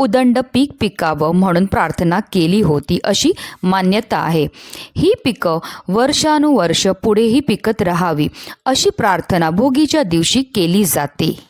उदंड पीक पिकावं म्हणून प्रार्थना केली होती अशी मान्यता आहे. ही पिकं वर्षानुवर्ष पुढेही पिकत राहावी अशी प्रार्थना भोगीच्या दिवशी केली जाते.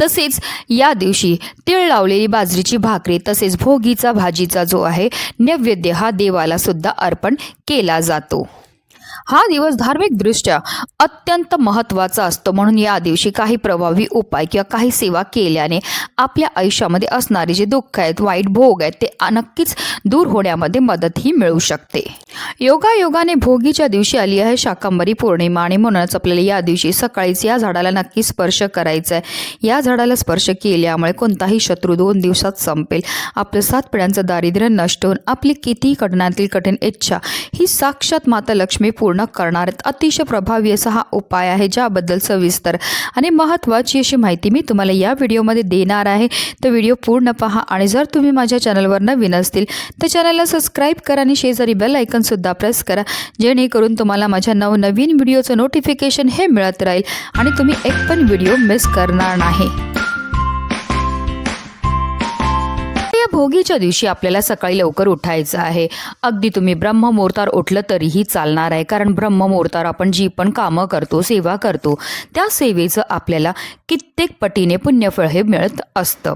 तसेच या दिवशी तीळ लावलेली बाजरीची भाकरी तसेच भोगीचा भाजीचा जो आहे नैवेद्य हा देवाला सुद्धा अर्पण केला जातो. हा दिवस धार्मिकदृष्ट्या अत्यंत महत्त्वाचा असतो. म्हणून या दिवशी काही प्रभावी उपाय किंवा काही सेवा केल्याने आपल्या आयुष्यामध्ये असणारे जे दुःख आहेत वाईट भोग आहेत ते नक्कीच दूर होण्यामध्ये मदतही मिळू शकते. योगायोगाने भोगीच्या दिवशी आली आहे शाकांबरी पौर्णिमा आणि म्हणूनच आपल्याला या दिवशी सकाळीच या झाडाला नक्की स्पर्श करायचा आहे या झाडाला स्पर्श केल्यामुळे कोणताही शत्रू दोन दिवसात संपेल. आपलं सात पिढ्यांचं दारिद्र्य नष्ट होऊन आपली कितीही कठणातील कठीण इच्छा ही साक्षात माता लक्ष्मी पूर्ण पूर्ण करणार आहेत. अतिशय प्रभावी असा हा उपाय आहे ज्याबद्दल सविस्तर आणि महत्त्वाची अशी माहिती मी तुम्हाला या व्हिडिओमध्ये देणार आहे. तर व्हिडिओ पूर्ण पहा आणि जर तुम्ही माझ्या चॅनलवर नवीन असतील तर चॅनलला सबस्क्राईब करा आणि शेजारी बेल आयकनसुद्धा प्रेस करा जेणेकरून तुम्हाला माझ्या नवनवीन व्हिडिओचं नोटिफिकेशन हे मिळत राहील आणि तुम्ही एक पण व्हिडिओ मिस करणार नाही. भोगीच्या दिवशी आपल्याला सकाळी लवकर उठायचं आहे. अगदी तुम्ही ब्रह्ममुहूर्तावर उठलं तरीही चालणार आहे. कारण ब्रह्ममुहूर्तावर आपण जी पण कामं करतो सेवा करतो त्या सेवेचं आपल्याला कित्येक पटीने पुण्यफळ हे मिळत असतं.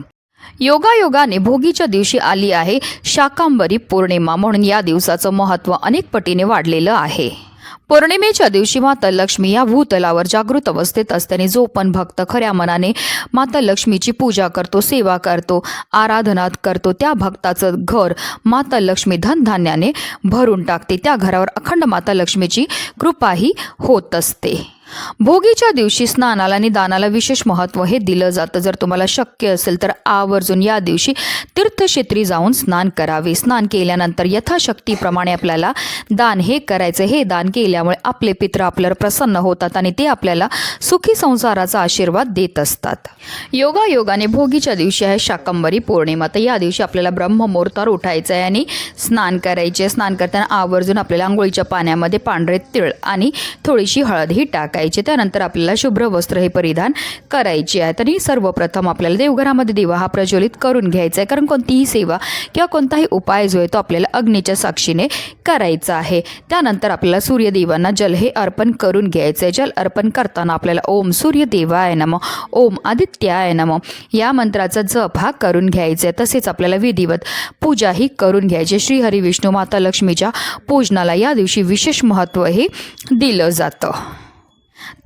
योगायोगाने भोगीच्या दिवशी आली आहे शाकांबरी पौर्णिमा म्हणून या दिवसाचं महत्त्व अनेक पटीने वाढलेलं आहे. पौर्णिमेच्या दिवशी माता लक्ष्मी या भूतलावर जागृत अवस्थेत असताना जो पण भक्त खऱ्या मनाने माता लक्ष्मीची पूजा करतो सेवा करतो आराधना करतो त्या भक्ताचं घर माता लक्ष्मी धनधान्याने भरून टाकते. त्या घरावर अखंड माता लक्ष्मीची कृपाही होत असते. भोगीच्या दिवशी स्नानाला आणि दानाला विशेष महत्त्व हे दिलं जातं. जर तुम्हाला शक्य असेल तर आवर्जून या दिवशी तीर्थक्षेत्री जाऊन स्नान करावे. स्नान केल्यानंतर यथाशक्तीप्रमाणे आपल्याला दान हे करायचं. हे दान केल्यामुळे आपले पित्र आपल्यावर प्रसन्न होतात आणि ते आपल्याला सुखी संसाराचा आशीर्वाद देत असतात. योगायोगाने भोगीच्या दिवशी आहे शाकंबरी पौर्णिमा. तर या दिवशी आपल्याला ब्रह्ममुहूर्तावर उठायचं आहे आणि स्नान करायचे स्नान करताना आवर्जून आपल्याला आंघोळीच्या पाण्यामध्ये पांढरे तिळ आणि थोडीशी हळदही टाकायची. त्यानंतर आपल्याला शुभ्र वस्त्र हे परिधान करायचे आहे. तरी सर्वप्रथम आपल्याला देवघरामध्ये दिवा हा प्रज्वलित करून घ्यायचा आहे. कारण कोणतीही सेवा किंवा कोणताही उपाय जो आहे तो आपल्याला अग्नीच्या साक्षीने करायचा आहे. त्यानंतर आपल्याला सूर्यदेवांना जल हे अर्पण करून घ्यायचं आहे. जल अर्पण करताना आपल्याला ओम सूर्यदेवाय नम ओम आदित्याय नम या मंत्राचा जप हा करून घ्यायचा आहे. तसेच आपल्याला विधिवत पूजाही करून घ्यायची श्रीहरी विष्णू माता लक्ष्मीच्या पूजनाला या दिवशी विशेष महत्त्व हे दिलं जातं.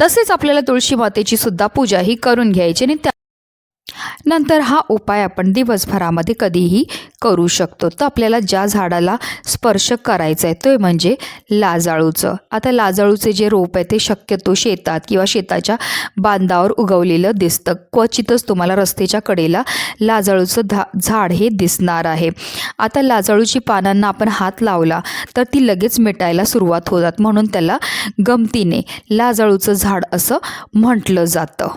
तसेच आपल्याला तुळशी मातेची सुद्धा पूजा ही करून घ्यायची आणि त्या नंतर हा उपाय आपण दिवसभरामध्ये कधीही करू शकतो. तर आपल्याला ज्या झाडाला स्पर्श करायचा आहे तो म्हणजे लाजाळूचं. आता लाजाळूचे जे रोप आहे ते शक्यतो शेतात किंवा शेताच्या बांधावर उगवलेलं दिसतं. क्वचितच तुम्हाला रस्त्याच्या कडेला लाजाळूचं धा झाड हे दिसणार आहे. आता लाजाळूची पानांना आपण हात लावला तर ती लगेच मिटायला सुरुवात होतात. म्हणून त्याला गमतीने लाजाळूचं झाड असं म्हटलं जातं.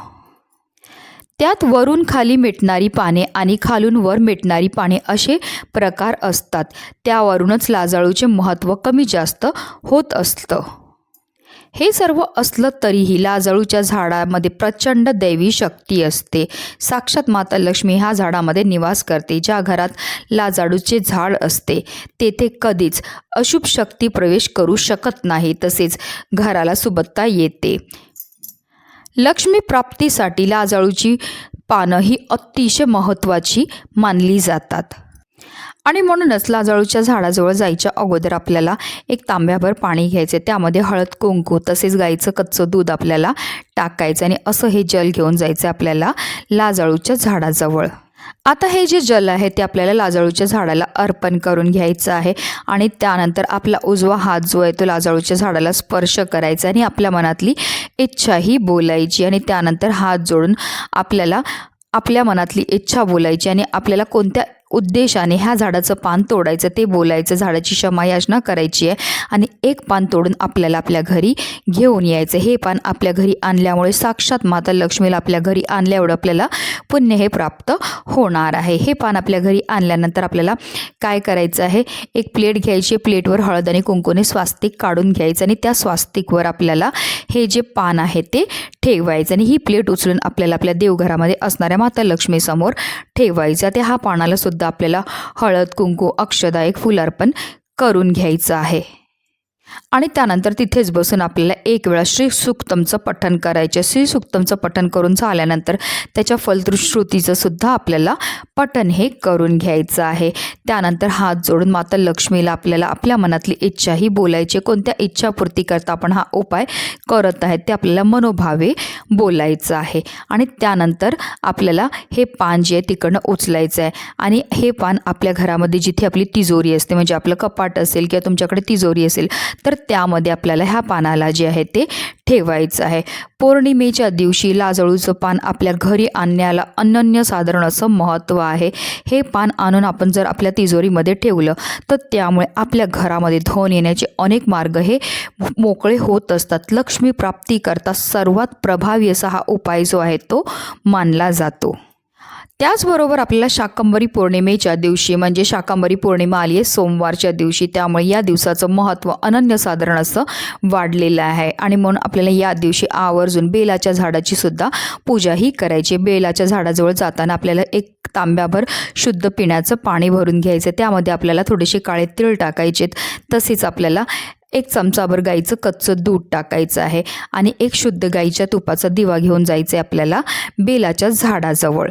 त्यात वरून खाली मिटणारी पाने आणि खालून वर मिटणारी पाने असे प्रकार असतात. त्यावरूनच लाजाळूचे महत्त्व कमी जास्त होत असतं. हे सर्व असलं तरीही लाजाळूच्या झाडामध्ये प्रचंड दैवी शक्ती असते. साक्षात माता लक्ष्मी ह्या झाडामध्ये निवास करते ज्या घरात लाजाळूचे झाड असते. तेथे कधीच अशुभ शक्ती प्रवेश करू शकत नाही तसेच घराला सुबत्ता येते. लक्ष्मी प्राप्तीसाठी लाजाळूची पानं ही अतिशय महत्त्वाची मानली जातात. आणि म्हणूनच लाजाळूच्या झाडाजवळ जायच्या अगोदर आपल्याला एक तांब्याभर पाणी घ्यायचे. त्यामध्ये हळद कुंकू तसेच गाईचं कच्चं दूध आपल्याला टाकायचं आणि असं हे जल घेऊन जायचं आपल्याला लाजाळूच्या झाडाजवळ. आता हे जे जल आहे ते आपल्याला लाजाळूच्या झाडाला अर्पण करून घ्यायचं आहे आणि त्यानंतर आपला उजवा हात जो आहे तो लाजाळूच्या झाडाला स्पर्श करायचा आणि आपल्या मनातली इच्छाही बोलायची आणि त्यानंतर हात जोडून आपल्याला आपल्या मनातली इच्छा बोलायची आणि आपल्याला कोणत्या उद्देशाने ह्या झाडाचं पान तोडायचं ते बोलायचं झाडाची क्षमायाचना करायची आहे आणि एक पान तोडून आपल्याला आपल्या घरी घेऊन यायचं. हे पान आपल्या घरी आणल्यामुळे साक्षात माता लक्ष्मीला आपल्या घरी आणल्यावर आपल्याला पुण्य हे प्राप्त होणार आहे. हे पान आपल्या घरी आणल्यानंतर आपल्याला काय करायचं आहे? एक प्लेट घ्यायची प्लेटवर हळद आणि कुंकूने स्वास्तिक काढून घ्यायचं आणि त्या स्वास्तिकवर आपल्याला हे जे पान आहे ते ठेवायचं आणि ही प्लेट उचलून आपल्याला आपल्या देवघरामध्ये असणाऱ्या माता लक्ष्मीसमोर ठेवायचं. ते हा पानाला सुद्धा आपल्याला हळद कुंकू अक्षदा एक करून घ्यायचं आहे. आणि त्यानंतर तिथेच बसून आपल्याला एक वेळा श्री सुक्तमचं पठण करायचं श्री सुक्तमचं पठण करून झाल्यानंतर त्याच्या फलश्रुतीचं सुद्धा आपल्याला पठण हे करून घ्यायचं आहे. त्यानंतर हात जोडून माता लक्ष्मीला आपल्याला आपल्या मनातली इच्छाही बोलायची कोणत्या इच्छापूर्ती करता आपण हा उपाय करत आहे ते आपल्याला मनोभावे बोलायचं आहे. आणि त्यानंतर आपल्याला हे पान जे आहे तिकडनं उचलायचं आहे. आणि हे पान आपल्या घरामध्ये जिथे आपली तिजोरी असते म्हणजे आपलं कपाट असेल किंवा तुमच्याकडे तिजोरी असेल तर त्यामध्ये आपल्याला ह्या पानाला जे आहे ते ठेवायचं आहे. पौर्णिमेच्या दिवशी लाजळूचं पान आपल्या घरी आणण्याला अनन्य साधारण असं महत्त्व आहे. हे पान आणून आपण जर आपल्या तिजोरीमध्ये ठेवलं तर त्यामुळे आपल्या घरामध्ये धन येण्याचे अनेक मार्ग हे मोकळे होत असतात. लक्ष्मी प्राप्तीकरता सर्वात प्रभावी असा हा उपाय जो आहे तो मानला जातो. त्याचबरोबर आपल्याला शाकंबरी पौर्णिमेच्या दिवशी म्हणजे शाकंबरी पौर्णिमा आली आहे सोमवारच्या दिवशी त्यामुळे या दिवसाचं महत्त्व अनन्यसाधारण असं वाढलेलं आहे. आणि म्हणून आपल्याला या दिवशी आवर्जून बेलाच्या झाडाची सुद्धा पूजाही करायची बेलाच्या झाडाजवळ जाताना आपल्याला एक तांब्याभर शुद्ध पिण्याचं पाणी भरून घ्यायचं त्यामध्ये आपल्याला थोडेसे काळे तीळ टाकायचेत तसेच आपल्याला एक चमचाभर गाईचं कच्चं दूध टाकायचं आहे. आणि एक शुद्ध गाईच्या तुपाचा दिवा घेऊन जायचं आहे आपल्याला बेलाच्या झाडाजवळ.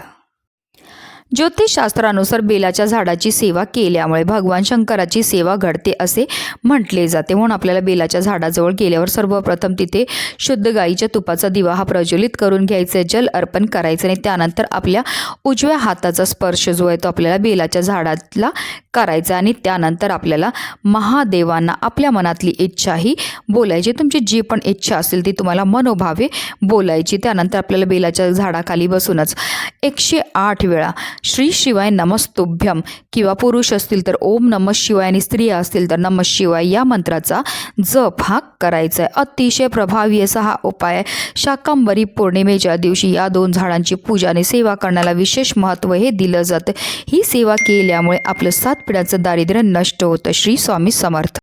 ज्योतिषशास्त्रानुसार बेलाच्या झाडाची सेवा केल्यामुळे भगवान शंकराची सेवा घडते असे म्हटले जाते. म्हणून आपल्याला बेलाच्या झाडाजवळ गेल्यावर सर्वप्रथम तिथे शुद्ध गाईच्या तुपाचा दिवा हा प्रज्वलित करून घ्यायचा जल अर्पण करायचं आणि त्यानंतर आपल्या उजव्या हाताचा स्पर्श जो आहे तो आपल्याला बेलाच्या झाडाला करायचा आणि त्यानंतर आपल्याला महादेवांना आपल्या मनातली इच्छाही बोलायची. तुमची जी पण इच्छा असेल ती तुम्हाला मनोभावे बोलायची. त्यानंतर आपल्याला बेलाच्या झाडाखाली बसूनच एकशे आठ वेळा श्री शिवाय नमस्तुभ्यम किंवा पुरुष असतील तर ओम नम शिवाय आणि स्त्रिया असतील तर नम शिवाय या मंत्राचा जप हा करायचा आहे अतिशय प्रभावी असा हा उपाय आहे. शाकंबरी पौर्णिमेच्या दिवशी या दोन झाडांची पूजा आणि सेवा करण्याला विशेष महत्त्व हे दिलं जातं. ही सेवा केल्यामुळे आपलं सात पिढ्याचं दारिद्र्य नष्ट होतं. श्री स्वामी समर्थ.